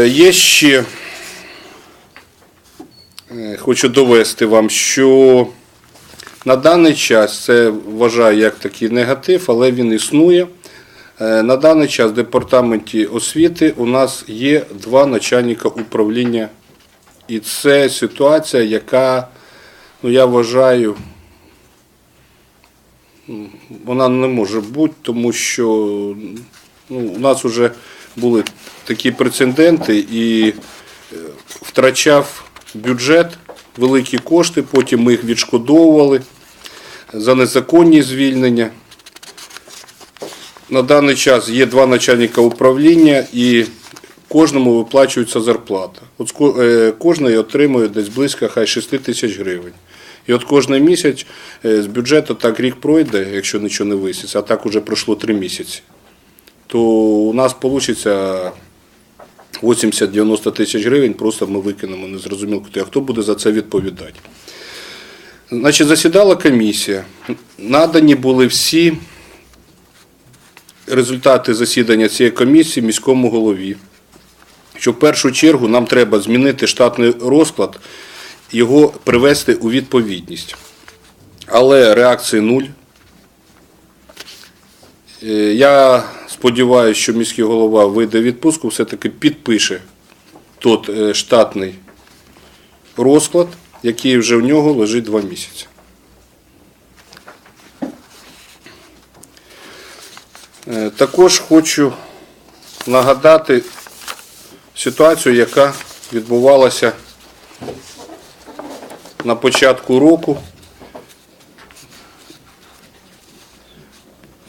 Є ще, е, хочу довести вам, що на даний час це вважаю як такий негатив, але він існує. Е, На даний час в департаменті освіти у нас є два начальника управління. І це ситуація, яка, ну я вважаю, вона не може бути, тому що ну, у нас вже були такі прецеденти і е, втрачав бюджет великі кошти, потім ми їх відшкодовували за незаконні звільнення. На даний час є два начальника управління і кожному виплачується зарплата. От е, кожний отримує десь близько хай 6 тисяч гривень. І от кожен місяць е, з бюджету так рік пройде, якщо нічого не виситься, а так уже пройшло 3 місяці, то у нас вийде 80-90 тисяч гривень, просто ми викинемо незрозуміло. А хто буде за це відповідати? Значить, засідала комісія. Надані були всі результати засідання цієї комісії міському голові. Що в першу чергу нам треба змінити штатний розклад, його привести у відповідність. Але реакції нуль. Е, Я сподіваюся, що міський голова вийде відпустку, все-таки підпише тот е, штатний розклад, який вже в нього лежить два місяці. Е, Також хочу нагадати ситуацію, яка відбувалася на початку року.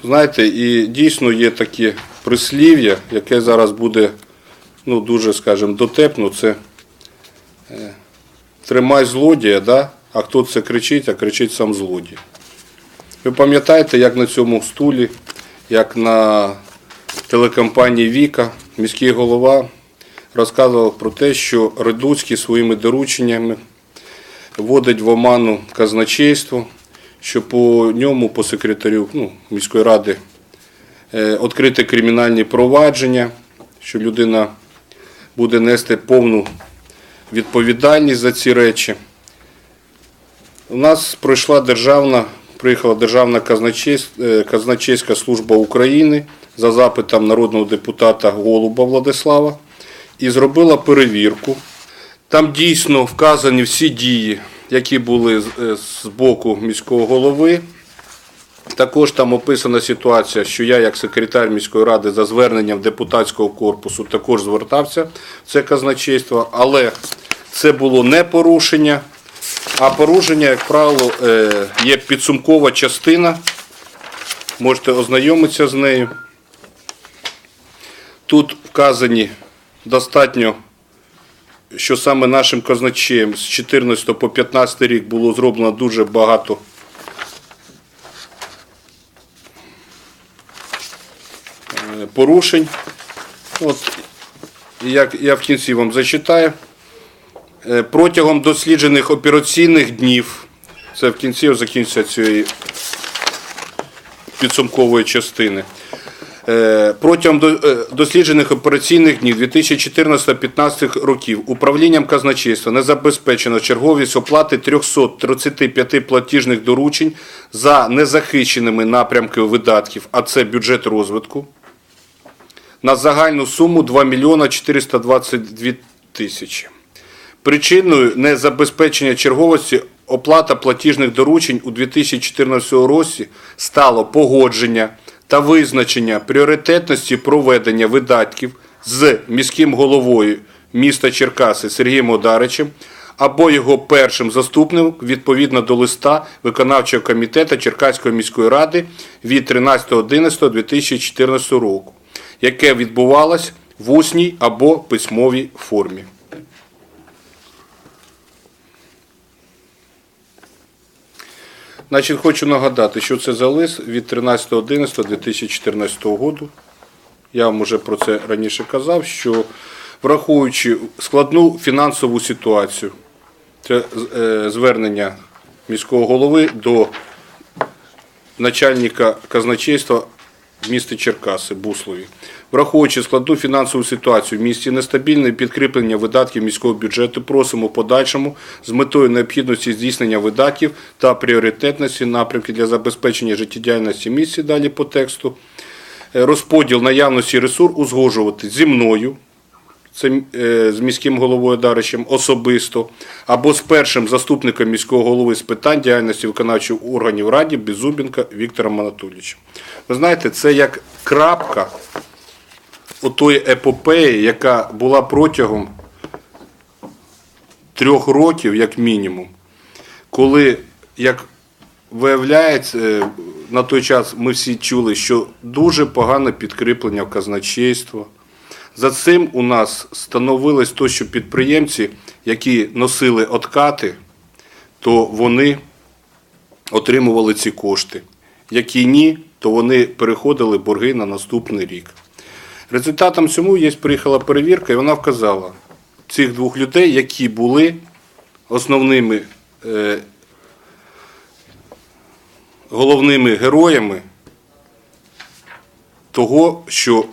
Знаєте, і дійсно є таке прислів'я, яке зараз буде ну, дуже, скажімо, дотепно. Це е, тримай злодія, да? а хто це кричить, а кричить сам злодій. Ви пам'ятаєте, як на цьому стулі, як на телекомпанії Віка міський голова розказував про те, що Редуцький своїми дорученнями вводить в оману казначейство, що по ньому, по секретарю ну, міської ради, е, відкрити кримінальні провадження, що людина буде нести повну відповідальність за ці речі. У нас пройшла державна, приїхала Державна е, казначейська служба України за запитом народного депутата Голуба Владислава і зробила перевірку. Там дійсно вказані всі дії, які були з- е, боку міського голови. Також там описана ситуація, що я, як секретар міської ради, за зверненням депутатського корпусу також звертався в це казначейство, але це було не порушення, а порушення, як правило, е, є підсумкова частина. Можете ознайомитися з нею. Тут вказані достатньо, що саме нашим казначеєм з 14 по 15 рік було зроблено дуже багато е, порушень. От, як я в кінці вам зачитаю. Е, Протягом досліджених операційних днів, це в кінці закінчиться цієї підсумкової частини. Е, Протягом е, досліджених операційних днів 2014-2015 років управлінням казначейства не забезпечено черговість оплати 335 платіжних доручень за незахищеними напрямками видатків, а це бюджет розвитку, на загальну суму 2 мільйона 422 тисячі. Причиною незабезпечення черговості оплата платіжних доручень у 2014 році стало погодження та визначення пріоритетності проведення видатків з міським головою міста Черкаси Сергієм Одаричем або його першим заступником відповідно до листа виконавчого комітету Черкаської міської ради від 13.11.2014 року, яке відбувалось в усній або письмовій формі. Значить, хочу нагадати, що це за лист від 13.11.2014 року. Я вам уже про це раніше казав, що враховуючи складну фінансову ситуацію, це е, звернення міського голови до начальника казначейства в місті Черкаси, Буслові. Враховуючи складну фінансову ситуацію в місті нестабільне підкріплення видатків міського бюджету, просимо подальшому з метою необхідності здійснення видатків та пріоритетності напрямки для забезпечення життєдіяльності місті далі по тексту. Е, Розподіл наявності ресурс узгоджувати зі мною, це з міським головою Даричем особисто, або з першим заступником міського голови з питань діяльності виконавчих органів Раді Беззубенка Віктором Анатолійовичем. Ви знаєте, це як крапка отої епопеї, яка була протягом трьох років, як мінімум, коли, як виявляється, е, на той час ми всі чули, що дуже погане підкріплення в казначейство. За цим у нас становилось то, що підприємці, які носили откати, то вони отримували ці кошти. Які ні, то вони переходили борги на наступний рік. Результатом цьому є приїхала перевірка, і вона вказала цих двох людей, які були основними е, головними героями того, що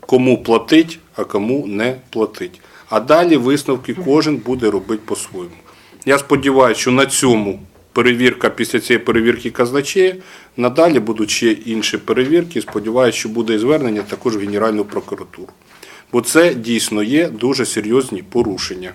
кому платить, а кому не платить. А далі висновки кожен буде робити по-своєму. Я сподіваюся, що на цьому перевірка після цієї перевірки казначея, надалі будуть ще інші перевірки. Сподіваюся, що буде і звернення також в Генеральну прокуратуру. Бо це дійсно є дуже серйозні порушення.